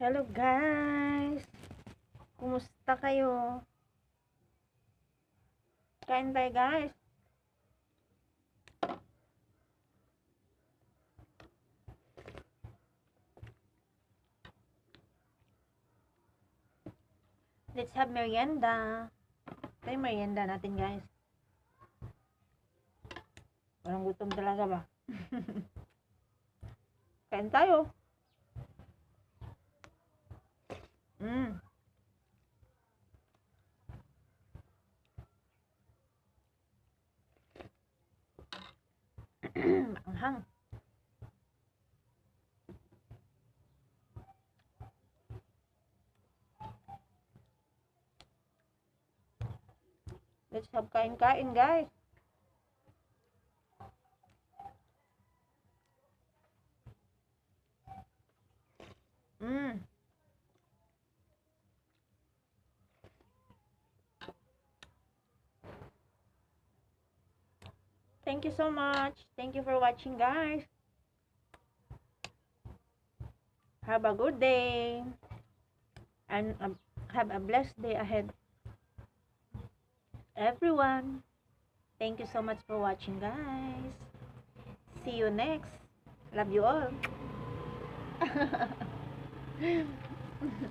Hello guys! Kumusta kayo? Kain tayo guys! Let's have merienda. Yung merienda natin guys. Parang gutom talaga ba? Kain tayo. Mm. Anghang. Let's have kain-kain, guys. Mm. Thank you so much. Thank you for watching, guys. Have a good day. And um, have a blessed day ahead. Everyone. Thank you so much for watching, guys. See you next. Love you all.